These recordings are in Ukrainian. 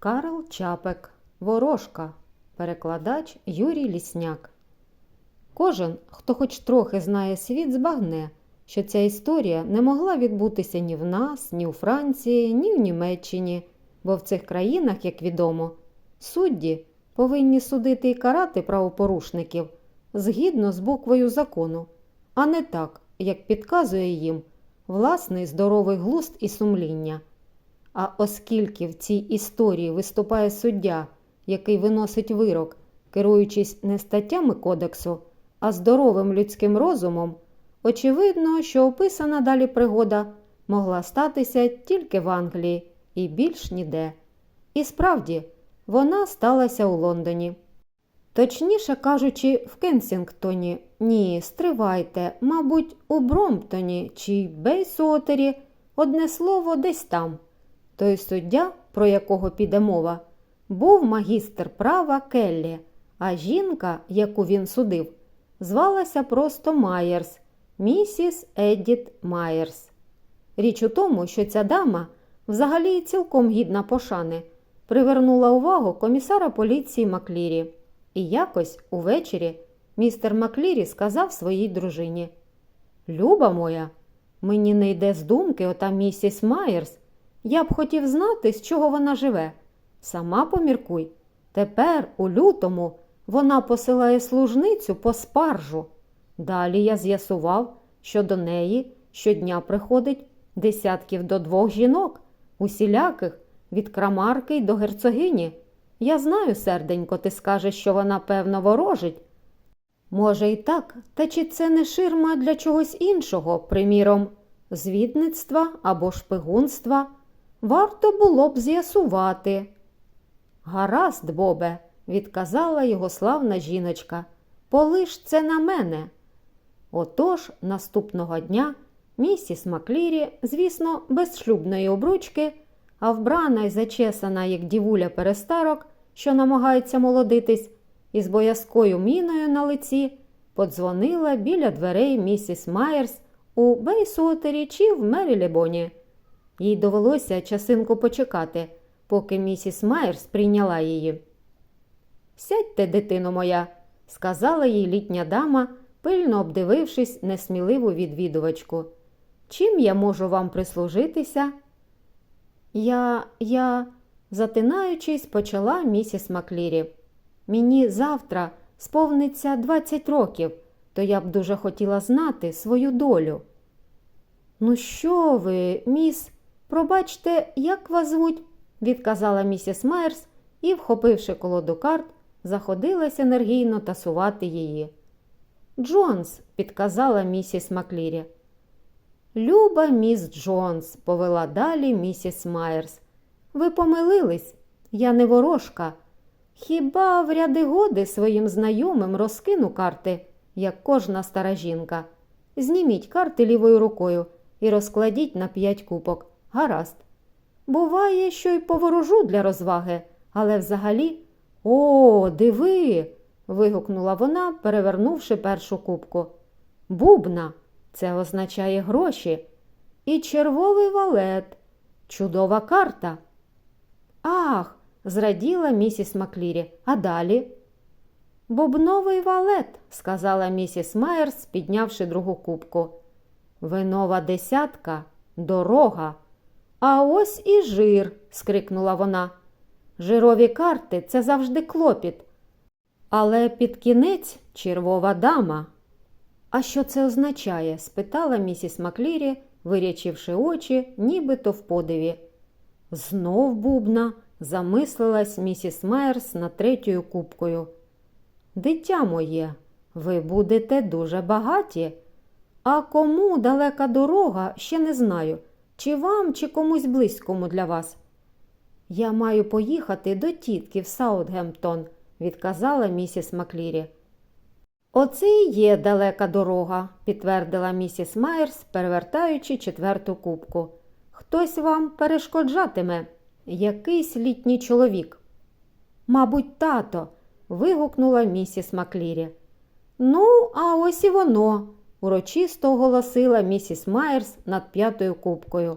Карл Чапек, Ворожка, перекладач Юрій Лісняк. Кожен, хто хоч трохи знає світ, збагне, що ця історія не могла відбутися ні в нас, ні у Франції, ні в Німеччині, бо в цих країнах, як відомо, судді повинні судити і карати правопорушників згідно з буквою закону, а не так, як підказує їм власний здоровий глузд і сумління. А оскільки в цій історії виступає суддя, який виносить вирок, керуючись не статтями кодексу, а здоровим людським розумом, очевидно, що описана далі пригода могла статися тільки в Англії і більш ніде. І справді, вона сталася у Лондоні. Точніше кажучи, в Кенсінгтоні, ні, стривайте, мабуть, у Бромптоні чи Бейсуотері, одне слово десь там. Той суддя, про якого піде мова, був магістр права Келлі, а жінка, яку він судив, звалася просто Майерс, місіс Едіт Майерс. Річ у тому, що ця дама, взагалі цілком гідна пошани, привернула увагу комісара поліції Маклірі. І якось увечері містер Маклірі сказав своїй дружині: Люба моя, мені не йде з думки ота місіс Майерс. Я б хотів знати, з чого вона живе. Сама поміркуй. Тепер, у лютому, вона посилає служницю по спаржу. Далі я з'ясував, що до неї щодня приходить десятків до двох жінок, усіляких, від крамарки й до герцогині. Я знаю, серденько, ти скажеш, що вона, певно, ворожить. Може, і так, та чи це не ширма для чогось іншого, приміром, звідництва або шпигунства? Варто було б з'ясувати. Гаразд, Бобе, відказала його славна жіночка. Полиш це на мене. Отож, наступного дня місіс Маклірі, звісно, без шлюбної обручки, а вбрана й зачесана, як дівуля перестарок, що намагається молодитись, із боязкою міною на лиці, подзвонила біля дверей місіс Майерс у Бейсуотері чи в Мерілебоні. Їй довелося часинку почекати, поки місіс Майерс прийняла її. Сядьте, дитино моя, сказала їй літня дама, пильно обдивившись несміливу відвідувачку. Чим я можу вам прислужитися? Я, я, затинаючись, почала місіс Маклірі. Мені завтра сповниться 20 років, то я б дуже хотіла знати свою долю. Ну, що ви, міс, пробачте, як вас звуть? відказала місіс Майерс і, вхопивши колоду карт, заходилась енергійно тасувати її. Джонс, підказала місіс Маклірі. Люба міс Джонс, повела далі місіс Майерс. Ви помилились, я не ворожка. Хіба в ряди годи своїм знайомим розкину карти, як кожна стара жінка. Зніміть карти лівою рукою і розкладіть на п'ять купок. Гаразд. Буває, що й поворожу для розваги, але взагалі. О, диви. вигукнула вона, перевернувши першу кубку. Бубна, це означає гроші. І червовий валет. Чудова карта. Ах, зраділа місіс Маклірі. А далі? Бубновий валет, сказала місіс Майерс, піднявши другу кубку. Винова десятка, дорога. А ось і жир, скрикнула вона. Жирові карти це завжди клопіт. Але під кінець червова дама. А що це означає? спитала місіс Маклірі, вирячивши очі, нібито в подиві. Знов бубна, замислилась місіс Майерс над третьою кубкою. Дитя моє, ви будете дуже багаті. А кому далека дорога, ще не знаю, чи вам, чи комусь близькому для вас. Я маю поїхати до тітки в Саутгемптон, відказала місіс Маклірі. Оце і є далека дорога, підтвердила місіс Майерс, перевертаючи четверту кубку. Хтось вам перешкоджатиме, якийсь літній чоловік. Мабуть, тато, вигукнула місіс Маклірі. Ну, а ось і воно, урочисто оголосила місіс Майерс над п'ятою кубкою.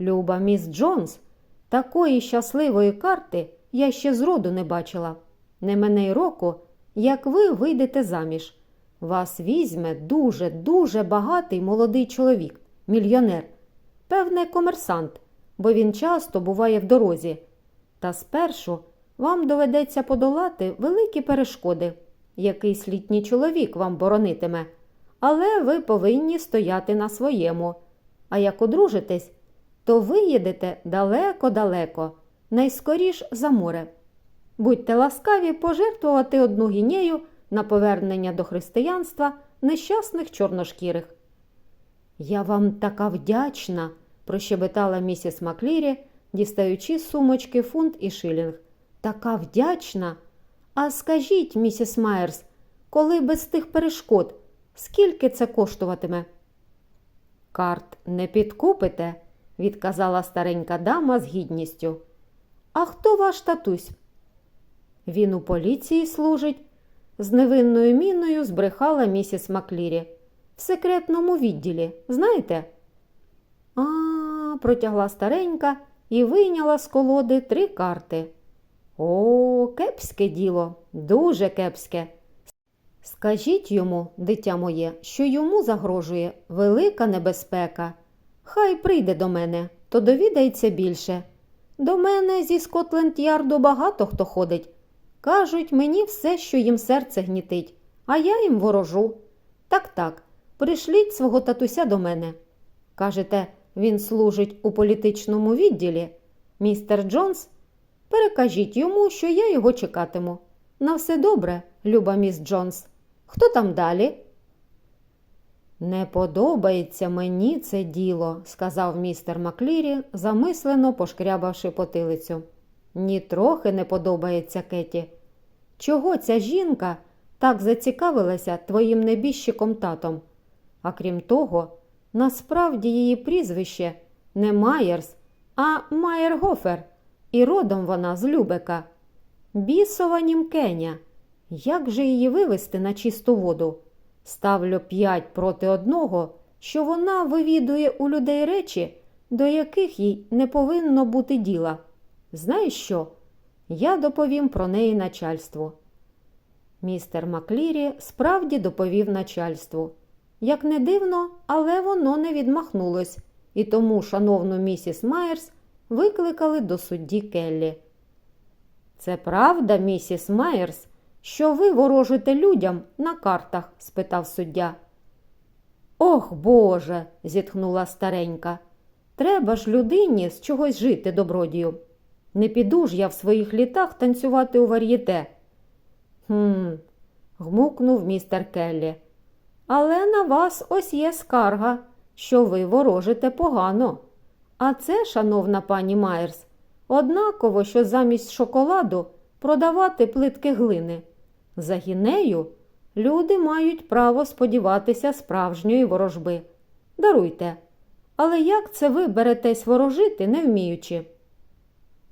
Люба міс Джонс, Такої щасливої карти я ще зроду не бачила. Не мене й року, як ви вийдете заміж. Вас візьме дуже, дуже багатий молодий чоловік, мільйонер. Певне, комерсант, бо він часто буває в дорозі. Та спершу вам доведеться подолати великі перешкоди. Якийсь літній чоловік вам боронитиме, але ви повинні стояти на своєму. А як одружитесь, то ви їдете далеко-далеко, найскоріш за море. Будьте ласкаві пожертвувати одну гінею на повернення до християнства нещасних чорношкірих. Я вам така вдячна, прощебетала місіс Маклірі, дістаючи з сумочки фунт і шилінг. Така вдячна. А скажіть, місіс Майерс, коли без тих перешкод, скільки це коштуватиме? Карт не підкупите, відказала старенька дама з гідністю. А хто ваш татусь? Він у поліції служить, з невинною міною збрехала місіс Маклірі. В секретному відділі, знаєте? А, протягла старенька і вийняла з колоди три карти. О, кепське діло, дуже кепське. Скажіть йому, дитя моє, що йому загрожує велика небезпека. Хай прийде до мене, то довідається більше. До мене зі Скотленд-Ярду багато хто ходить. Кажуть мені все, що їм серце гнітить, а я їм ворожу. Так, так, прийшліть свого татуся до мене. Кажете, він служить у політичному відділі. Містер Джонс, перекажіть йому, що я його чекатиму. На все добре, люба міс Джонс. Хто там далі? Не подобається мені це діло, сказав містер Маклірі, замислено пошкрябавши потилицю. Нітрохи не подобається Кеті. Чого ця жінка так зацікавилася твоїм небіжчиком татом? А крім того, насправді її прізвище не Майерс, а Майергофер, і родом вона з Любека. Бісова німкеня. Як же її вивести на чисту воду? Ставлю п'ять проти одного, що вона вивідує у людей речі, до яких їй не повинно бути діла. Знаєш що? Я доповім про неї начальству. Містер Маклірі справді доповів начальству. Як не дивно, але воно не відмахнулось, і тому шановну місіс Майерс викликали до судді Келлі. Це правда, місіс Майерс, що ви ворожите людям на картах? спитав суддя. Ох, Боже, зітхнула старенька. Треба ж людині з чогось жити, добродію. Не піду ж я в своїх літах танцювати у вар'єте. Хм, гмукнув містер Келлі. Але на вас ось є скарга, що ви ворожите погано. А це, шановна пані Майерс, однаково, що замість шоколаду продавати плитки глини. За гінею люди мають право сподіватися справжньої ворожби. Даруйте. Але як це ви беретесь ворожити, не вміючи?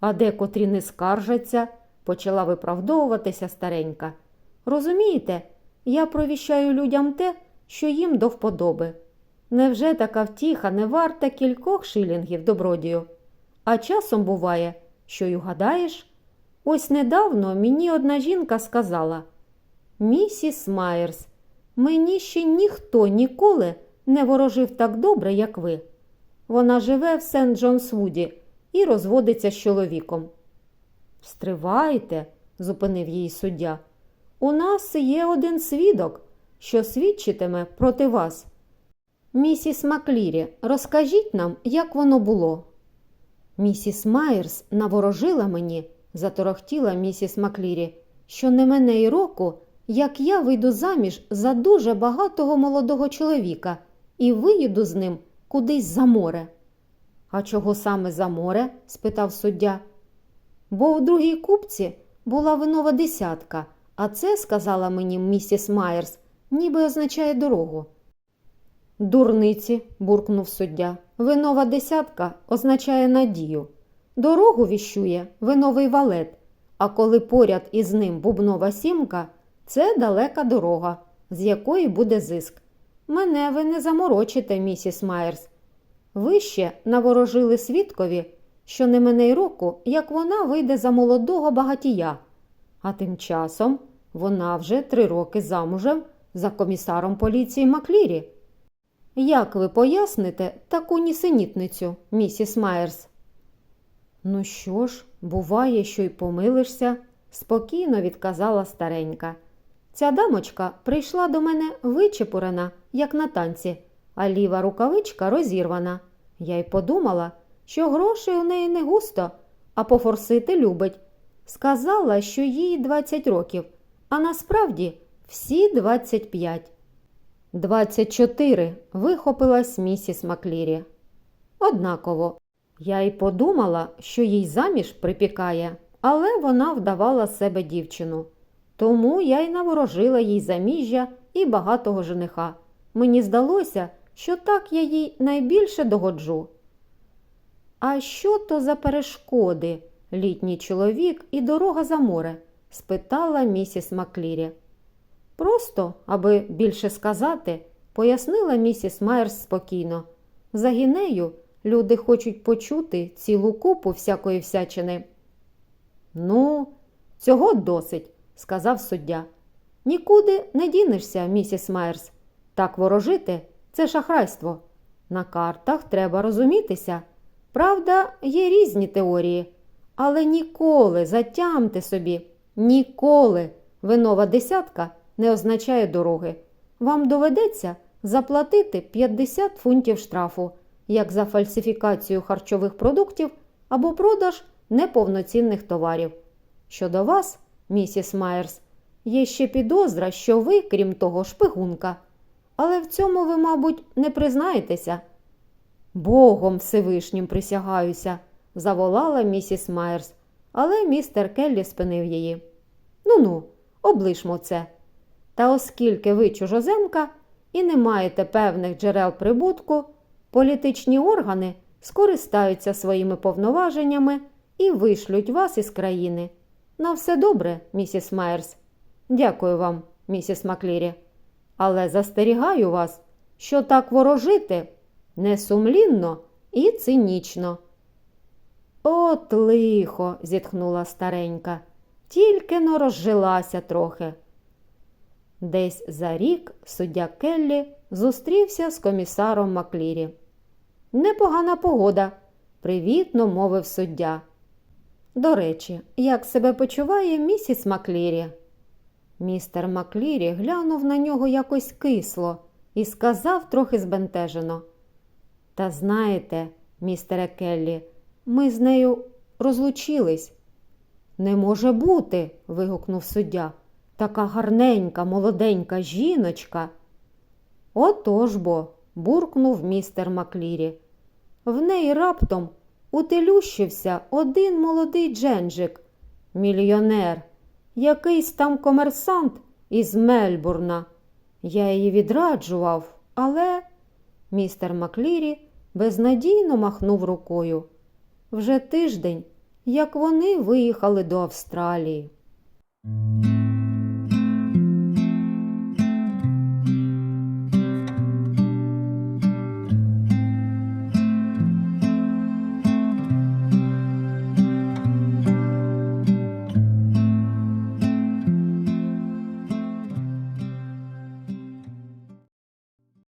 А декотрі не скаржаться, почала виправдовуватися старенька. Розумієте, я провіщаю людям те, що їм до вподоби. Невже така втіха не варта кількох шилінгів добродію? А часом буває, що й угадаєш? Ось недавно мені одна жінка сказала Місіс Майерс, мені ще ніхто ніколи не ворожив так добре, як ви. Вона живе в Сент Джонсвуді і розводиться з чоловіком. Стривайте, зупинив її суддя. У нас є один свідок, що свідчитиме проти вас. Місіс Маклірі, розкажіть нам, як воно було. Місіс Майерс наворожила мені, заторохтіла місіс Маклірі, що не мене й року, як я вийду заміж за дуже багатого молодого чоловіка і виїду з ним кудись за море. А чого саме за море? спитав суддя. Бо в другій купці була винова десятка, а це, сказала мені місіс Майерс, ніби означає дорогу. Дурниці, буркнув суддя. Винова десятка означає надію. Дорогу віщує виновий валет, а коли поряд із ним бубнова сімка, це далека дорога, з якої буде зиск. Мене ви не заморочите, місіс Майерс. Ви ще наворожили свідкові, що не мине й року, як вона вийде за молодого багатія, а тим часом вона вже три роки замужем за комісаром поліції Маклірі. Як ви поясните таку нісенітницю, місіс Майерс? Ну що ж, буває, що й помилишся, спокійно відказала старенька. Ця дамочка прийшла до мене вичепурена, як на танці, а ліва рукавичка розірвана. Я й подумала, що грошей у неї не густо, а пофорсити любить. Сказала, що їй 20 років, а насправді всі 25. 24 вихопилась місіс Маклірі. Однаково, я й подумала, що їй заміж припікає, але вона вдавала себе дівчину. Тому я й наворожила їй заміжжя і багатого жениха. Мені здалося, що так я їй найбільше догоджу. А що то за перешкоди, літній чоловік і дорога за море? спитала місіс Маклірі. Просто, аби більше сказати, пояснила місіс Майерс спокійно. За гінею люди хочуть почути цілу купу всякої всячини. Ну, цього досить, сказав суддя. Нікуди не дінешся, місіс Майерс. Так ворожити це шахрайство. На картах треба розумітися. Правда, є різні теорії, але ніколи, затямте собі, ніколи винова десятка не означає дороги. Вам доведеться заплатити 50 фунтів штрафу, як за фальсифікацію харчових продуктів або продаж неповноцінних товарів. Щодо вас, місіс Майерс, є ще підозра, що ви, крім того, шпигунка. Але в цьому ви, мабуть, не признаєтеся. Богом Всевишнім присягаюся, заволала місіс Майерс, але містер Келлі спинив її. Ну ну, облишмо це. Та оскільки ви чужоземка і не маєте певних джерел прибутку, політичні органи скористаються своїми повноваженнями і вишлють вас із країни. На все добре, місіс Майерс. Дякую вам, місіс Маклірі. Але застерігаю вас, що так ворожити несумлінно і цинічно. От лихо, зітхнула старенька, тільки но розжилася трохи. Десь за рік суддя Келлі зустрівся з комісаром Маклірі. Непогана погода, привітно мовив суддя. До речі, як себе почуває місіс Маклірі? Містер Маклірі глянув на нього якось кисло і сказав трохи збентежено. Та знаєте, містере Келлі, ми з нею розлучились. Не може бути. вигукнув суддя. Така гарненька, молоденька жіночка. Отож бо, буркнув містер Маклірі. В неї раптом утелющився один молодий дженджик, мільйонер, якийсь там комерсант із Мельбурна. Я її відраджував, але містер Маклірі безнадійно махнув рукою. Вже тиждень, як вони виїхали до Австралії.